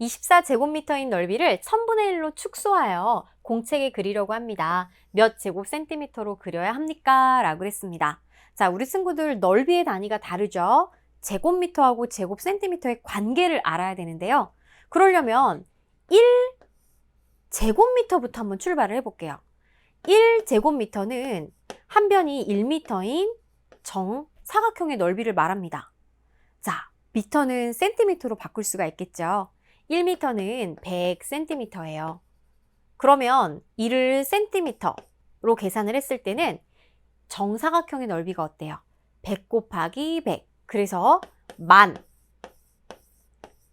24제곱미터인 넓이를 1000분의 1로 축소하여 공책에 그리려고 합니다. 몇 제곱 센티미터로 그려야 합니까? 라고 했습니다. 자, 우리 친구들 넓이의 단위가 다르죠? 제곱미터하고 제곱 센티미터의 관계를 알아야 되는데요. 그러려면 1 제곱미터부터 한번 출발을 해볼게요. 1 제곱미터는 한 변이 1미터인 정 사각형의 넓이를 말합니다. 자, 미터는 센티미터로 바꿀 수가 있겠죠. 1미터는 100cm예요. 그러면 이를 센티미터로 계산을 했을 때는 정사각형의 넓이가 어때요? 100 곱하기 100. 그래서 만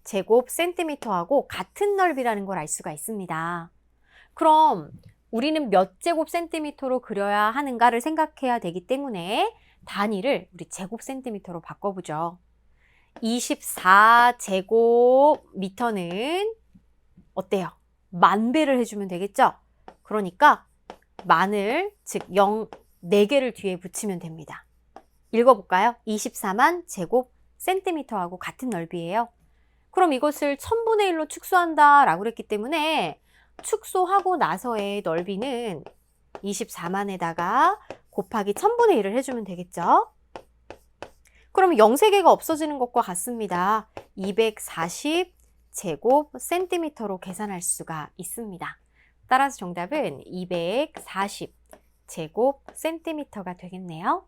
제곱 센티미터하고 같은 넓이라는 걸 알 수가 있습니다. 그럼 우리는 몇 제곱 센티미터로 그려야 하는가를 생각해야 되기 때문에 단위를 우리 제곱 센티미터로 바꿔보죠. 24제곱미터는 어때요? 만 배를 해주면 되겠죠? 그러니까 만을 즉 0, 4개를 뒤에 붙이면 됩니다. 읽어볼까요? 24만 제곱 센티미터하고 같은 넓이에요. 그럼 이것을 1000분의 1로 축소한다 라고 그랬기 때문에 축소하고 나서의 넓이는 24만에다가 곱하기 1000분의 1을 해주면 되겠죠? 그러면 0세개가 없어지는 것과 같습니다. 240 제곱 센티미터로 계산할 수가 있습니다. 따라서 정답은 240 제곱 센티미터가 되겠네요.